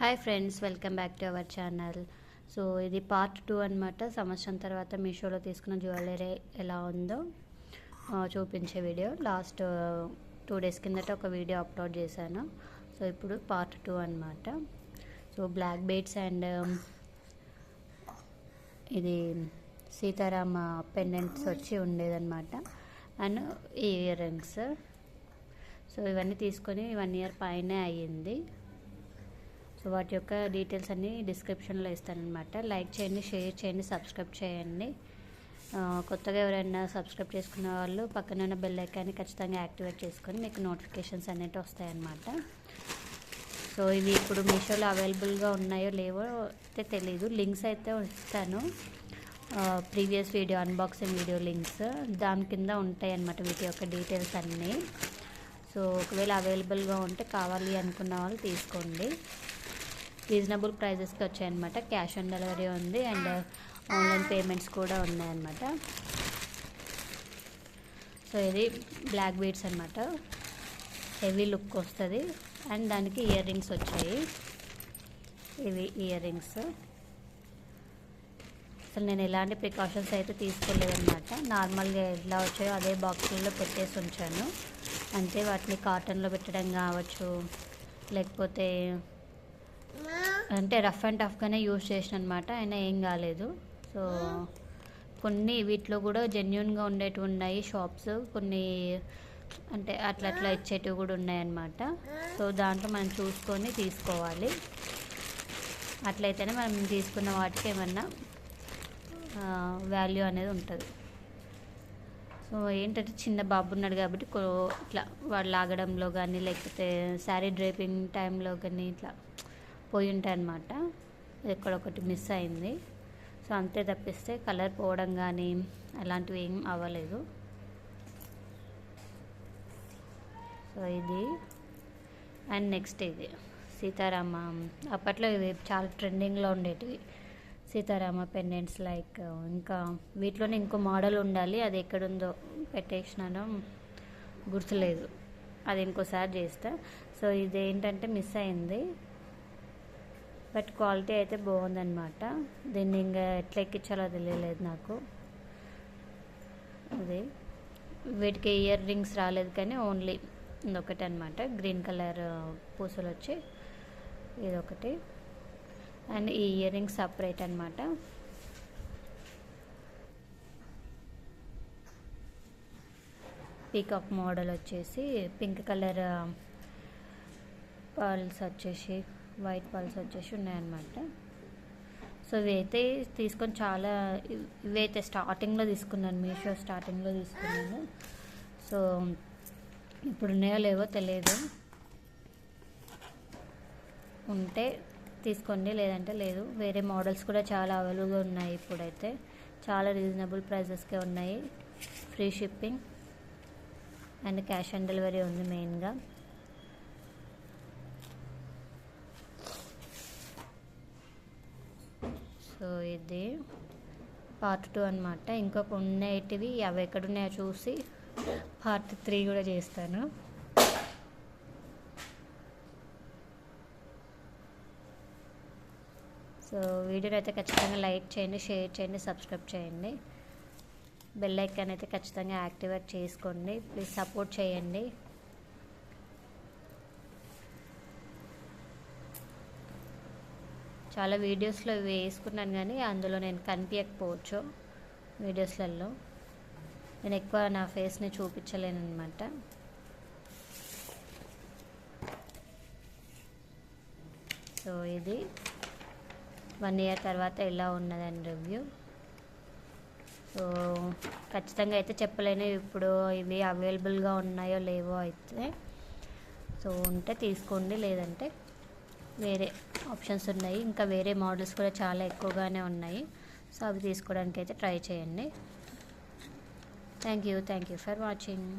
Hi friends welcome back to our channel so ఇది part two అనమాట సంవత్సరం తర్వాత మీషోలో తీసుకున్న జ్యువెలరీ ఎలా ఉందో చూపించే వీడియో లాస్ట్ టూ డేస్ కిందట ఒక వీడియో అప్లోడ్ చేశాను. సో ఇప్పుడు పార్ట్ టూ అనమాట సో బ్లాక్ బీడ్స్ అండ్ ఇది సీతారామ పెండెంట్స్ వచ్చి ఉండేదన్నమాట. అండ్ ఇయర్ రింగ్స్ సో ఇవన్నీ తీసుకొని వన్ ఇయర్ పైనే అయ్యింది. సో వాటి యొక్క డీటెయిల్స్ అన్నీ డిస్క్రిప్షన్లో ఇస్తానమాట లైక్ చేయండి షేర్ చేయండి సబ్స్క్రైబ్ చేయండి. కొత్తగా ఎవరైనా సబ్స్క్రైబ్ చేసుకున్న వాళ్ళు పక్కన ఉన్న బెల్ ఐకాన్ని ఖచ్చితంగా యాక్టివేట్ చేసుకొని మీకు నోటిఫికేషన్స్ అనేవి వస్తాయన్నమాట. సో ఇవి ఇప్పుడు మీషోలో అవైలబుల్గా ఉన్నాయో లేవో అయితే తెలీదు. లింక్స్ అయితే ఇస్తాను. Previous video unboxing video links దాని కింద ఉంటాయి అన్నమాట వీటి యొక్క డీటెయిల్స్ అన్నీ. సో ఒకవేళ అవైలబుల్గా ఉంటే కావాలి అనుకున్న వాళ్ళు తీసుకోండి. రీజనబుల్ ప్రైజెస్కి వచ్చాయన్నమాట. క్యాష్ ఆన్ డెలివరీ ఉంది అండ్ ఆన్లైన్ పేమెంట్స్ కూడా ఉన్నాయన్నమాట. సో ఇది బ్లాక్ బీడ్స్ అనమాట హెవీ లుక్ వస్తుంది. అండ్ దానికి ఇయర్ రింగ్స్ వచ్చాయి. ఇవి ఇయర్ రింగ్స్. అసలు నేను ఎలాంటి ప్రికాషన్స్ అయితే తీసుకోలేదన్నమాట నార్మల్గా ఎలా వచ్చాయో అదే బాక్సుల్లో పెట్టేసి ఉంచాను. అంతే వాటిని కాటన్లో పెట్టడం కావచ్చు లేకపోతే అంటే రఫ్ అండ్ టఫ్గానే యూజ్ చేసిన అనమాట అయినా ఏం కాలేదు. సో కొన్ని వీటిలో కూడా జెన్యున్గా ఉండేటివి ఉన్నాయి. షాప్స్ కొన్ని అంటే అట్లా అట్లా ఇచ్చేటివి కూడా ఉన్నాయన్నమాట. సో దాంట్లో మనం చూసుకొని తీసుకోవాలి. అట్లయితేనే మనం తీసుకున్న వాటికి ఏమన్నా వాల్యూ అనేది ఉంటుంది. సో ఏంటంటే చిన్న బాబు ఉన్నాడు కాబట్టి ఇట్లా వాడు లాగడంలో కానీ లేకపోతే శారీ డ్రైపింగ్ టైంలో కానీ ఇట్లా పోయి ఉంటాయి అన్నమాట. ఎక్కడొకటి మిస్ అయింది. సో అంతే తప్పిస్తే కలర్ పోవడం కానీ అలాంటివి ఏం అవ్వలేదు. సో ఇది. అండ్ నెక్స్ట్ ఇది. సీతారామ. అప్పట్లో ఇవి చాలా ట్రెండింగ్లో ఉండేటివి. సీతారామ పెండెంట్స్ లైక్ ఇంకా వీటిలోనే ఇంకో మోడల్ ఉండాలి. అది ఎక్కడుందో పెట్టేసినానో గుర్తులేదు. అది ఇంకోసారి చేస్తా. సో ఇది ఏంటంటే మిస్ అయింది. బట్ క్వాలిటీ అయితే బాగుందన్నమాట. దీన్ని ఇంకా ఎట్లా ఎక్కించాలో తెలియలేదు నాకు. అది. వీటికి ఇయర్ రింగ్స్ రాలేదు కానీ ఓన్లీ ఇదొకటి అనమాట గ్రీన్ కలర్ పూసలు వచ్చి ఇదొకటి. అండ్ ఈ ఇయర్ రింగ్స్ సపరేట్ అనమాట పీకాక్ మోడల్ వచ్చేసి పింక్ కలర్ పర్ల్స్ వచ్చేసి వైట్ పల్స్ వచ్చేసి ఉన్నాయన్నమాట. సో ఇవైతే తీసుకొని చాలా ఇవైతే స్టార్టింగ్లో తీసుకున్నాను మీషో స్టార్టింగ్లో తీసుకున్నాను. సో ఇప్పుడు ఉన్నాయో లేవో తెలియదు ఉంటే తీసుకోండి లేదంటే లేదు. వేరే మోడల్స్ కూడా చాలా అవైలబుల్గా ఉన్నాయి ఇప్పుడైతే. చాలా రీజనబుల్ ప్రైజెస్కే ఉన్నాయి. Free shipping and cash on delivery ఉంది మెయిన్గా. సో ఇది పార్ట్ టూ అనమాట ఇంకొక ఉండేటివి అవి ఎక్కడున్నాయో చూసి పార్ట్ త్రీ కూడా చేస్తాను. సో వీడియోని అయితే ఖచ్చితంగా లైక్ చేయండి షేర్ చేయండి సబ్స్క్రైబ్ చేయండి. బెల్ ఐకాన్ అయితే ఖచ్చితంగా యాక్టివేట్ చేసుకోండి. ప్లీజ్ సపోర్ట్ చేయండి. చాలా వీడియోస్లో ఇవి వేసుకున్నాను కానీ అందులో నేను కనిపించకపోవచ్చు వీడియోస్లలో. నేను ఎక్కువ నా ఫేస్ని చూపించలేను అనమాట సో ఇది వన్ ఇయర్ తర్వాత ఎలా ఉన్నదని రివ్యూ. సో ఖచ్చితంగా అయితే చెప్పలేను. ఇప్పుడు ఇవి అవైలబుల్గా ఉన్నాయో లేవో అయితే. సో ఉంటే తీసుకోండి లేదంటే వేరే ఆప్షన్స్ ఉన్నాయి. ఇంకా వేరే మోడల్స్ కూడా చాలా ఎక్కువగానే ఉన్నాయి. సో అవి తీసుకోవడానికి అయితే ట్రై చేయండి. Thank you. Thank you for watching.